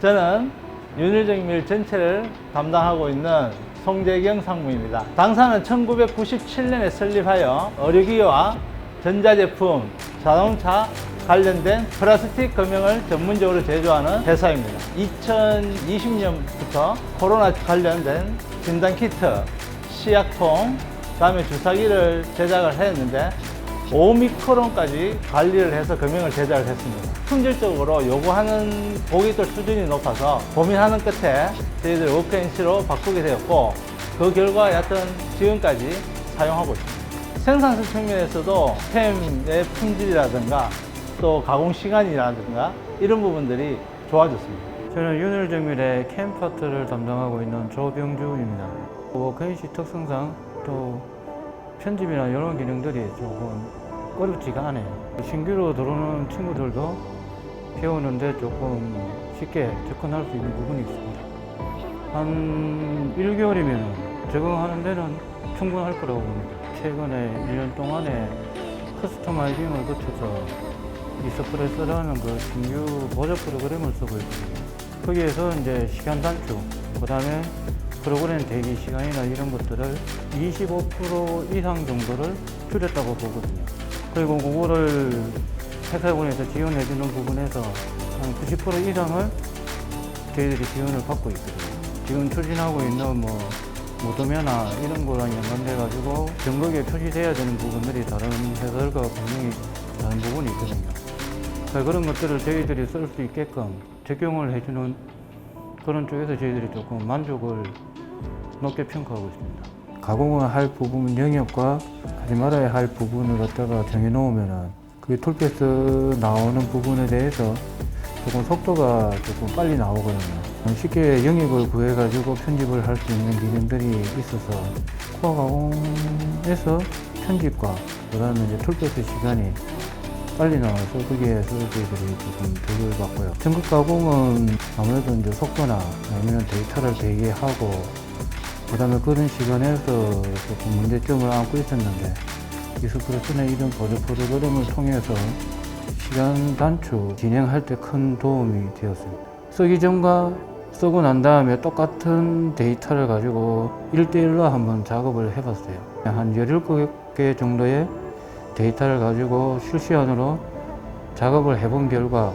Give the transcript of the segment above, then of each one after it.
저는 윤일정밀 전체를 담당하고 있는 송재경 상무입니다. 당사는 1997년에 설립하여 의료기와 전자제품, 자동차 관련된 플라스틱 금형을 전문적으로 제조하는 회사입니다. 2020년부터 코로나 관련된 진단키트, 시약통, 다음에 주사기를 제작을 했는데 오미크론까지 관리를 해서 금형을 제작을 했습니다. 품질적으로 요구하는 고객들 수준이 높아서 고민하는 끝에 저희들이 워크앤시로 바꾸게 되었고 그 결과 여하튼 지금까지 사용하고 있습니다. 생산성 측면에서도 템의 품질이라든가 또 가공 시간이라든가 이런 부분들이 좋아졌습니다. 저는 윤을정밀의 캠파트를 담당하고 있는 조병주입니다. 워크인시 특성상 또 편집이나 이런 기능들이 조금 어렵지가 않아요. 신규로 들어오는 친구들도 배우는데 조금 쉽게 접근할 수 있는 부분이 있습니다. 한 1개월이면 적응하는 데는 충분할 거라고 봅니다. 최근에 1년 동안에 커스터마이징을 거쳐서 이스프레스라는 그 신규 보조 프로그램을 쓰고 있거든요. 거기에서 이제 시간 단축, 그 다음에 프로그램 대기 시간이나 이런 것들을 25% 이상 정도를 줄였다고 보거든요. 그리고 그거를 회사원에서 지원해주는 부분에서 한 90% 이상을 저희들이 지원을 받고 있거든요. 지금 추진하고 있는 뭐 무도면화 이런 거랑 연관돼가지고 전국에 표시돼야 되는 부분들이 다른 회사들과 분명히 다른 부분이 있거든요. 그런 것들을 저희들이 쓸 수 있게끔 적용을 해주는 그런 쪽에서 저희들이 조금 만족을 높게 평가하고 있습니다. 가공을 할 부분 영역과 하지 말아야 할 부분을 갖다가 정해놓으면은 그 툴패스 나오는 부분에 대해서 조금 속도가 조금 빨리 나오거든요. 쉽게 영역을 구해가지고 편집을 할 수 있는 기능들이 있어서 코어 가공에서 편집과 그다음에 이제 툴패스 시간이 빨리 나와서 거기에서 저희들이 조금 득을 받고요. 전극 가공은 아무래도 이제 속도나 아니면 데이터를 대기하고 그 다음에 그런 시간에서 조금 문제점을 안고 있었는데 이스프레스나 이런 보조 프로그램을 통해서 시간 단축 진행할 때 큰 도움이 되었습니다. 쓰기 전과 쓰고 난 다음에 똑같은 데이터를 가지고 1대1로 한번 작업을 해봤어요. 한 17개 정도의 데이터를 가지고 실시간으로 작업을 해본 결과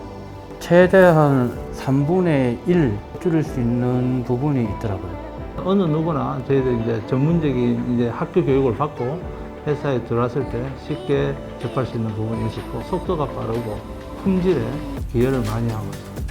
최대한 3분의 1 줄일 수 있는 부분이 있더라고요. 어느 누구나 저희들 이제 전문적인 이제 학교 교육을 받고 회사에 들어왔을 때 쉽게 접할 수 있는 부분이 있었고 속도가 빠르고 품질에 기여를 많이 하고 있습니다.